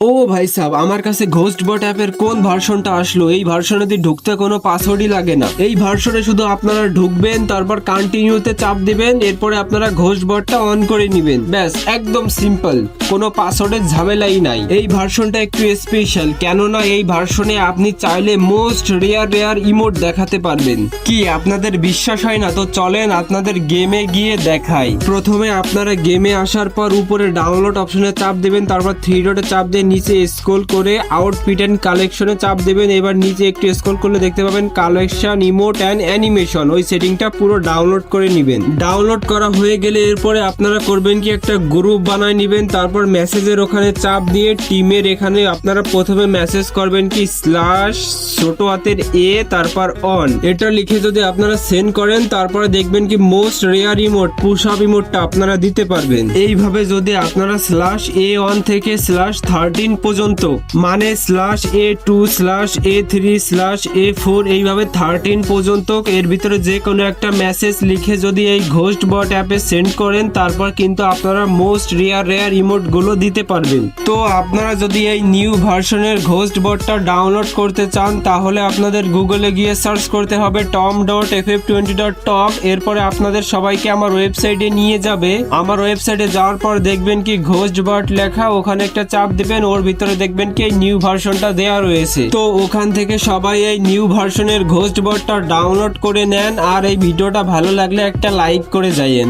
ও ভাই সাহেব আমার কাছে ঘোস্ট বট অ্যাপের কোন ভার্সনটা আসলো? এই ভার্সনে ঢুকতে কোনো পাসওয়ার্ডই লাগে না। এই ভার্সনে শুধু আপনারা ঢুকবেন, তারপর কন্টিনিউতে চাপ দিবেন, এরপরে আপনারা ঘোস্ট বটটা অন করে নেবেন। ব্যাস, একদম সিম্পল কোনো পাসওয়ার্ডের ঝামেলাই নাই। এই ভার্সনটা একটু স্পেশাল কেননা এই ভার্সনে আপনি চাইলে মোস্ট রেয়ার রেয়ার ইমোট দেখাতে পারবেন। কি, আপনাদের বিশ্বাস হয় না? তো চলেন আপনাদের গেমে গিয়ে দেখাই। প্রথমে আপনারা গেমে আসার পর উপরে ডাউনলোড অপশনে চাপ দেবেন, তারপর থ্রি ডটে চাপ দিয়ে নিচে স্ক্রল করে আউটফিট অ্যান্ড কালেকশনে চাপ দেবেন। এবার নিচে একটু স্ক্রল করলে দেখতে পাবেন কালেকশন ইমোট অ্যান্ড অ্যানিমেশন ওই সেটিংটা পুরো ডাউনলোড করে নেবেন। ডাউনলোড করা হয়ে গেলে এরপরে আপনারা করবেন কি একটা গ্রুপ বানায় নেবেন, তারপর মেসেজের ওখানে চাপ দিয়ে টিমের এখানে আপনারা প্রথমে মেসেজ করবেন কি স্ল্যাশ ছোট হাতের এ, তারপর অন এটা লিখে যদি আপনারা সেন্ড করেন, তারপরে দেখবেন কি most rare emote push up ইমোটটা আপনারা দিতে পারবেন। এইভাবে যদি আপনারা স্ল্যাশ এ অন থেকে স্ল্যাশ থার্টিন পর্যন্ত। মানে slash A two slash A three slash A four এইভাবে থার্টিন পর্যন্ত এর ভিতরে যে কোনো একটা মেসেজ লিখে যদি এই ঘোস্ট বট অ্যাপে সেন্ড করেন, তারপর কিন্তু আপনারা মোস্ট রেয়ার রেয়ার ইমোটগুলো দিতে পারবেন। তো আপনারা যদি এই নিউ ভার্সনের ঘোস্ট বটটা ডাউনলোড করতে চান, তাহলে আপনাদের গুগলে গিয়ে সার্চ করতে হবে Tom dot F F twenty dot top এরপরে আপনাদের সবাইকে আমার ওয়েবসাইটে নিয়ে যাবে। আমার ওয়েবসাইটে যাওয়ার পর দেখবেন কি ঘোস্ট বট লেখা, ওখানে একটা চাপ দিবেন ওর ভিতরে দেখবেন কি নিউ ভার্সনটা দেওয়া রয়েছে। তো ওখান থেকে সবাই এই নিউ ভার্সনের ঘোস্ট বটটা ডাউনলোড করে নেন আর এই ভিডিওটা ভালো লাগলে একটা লাইক করে যাইয়েন।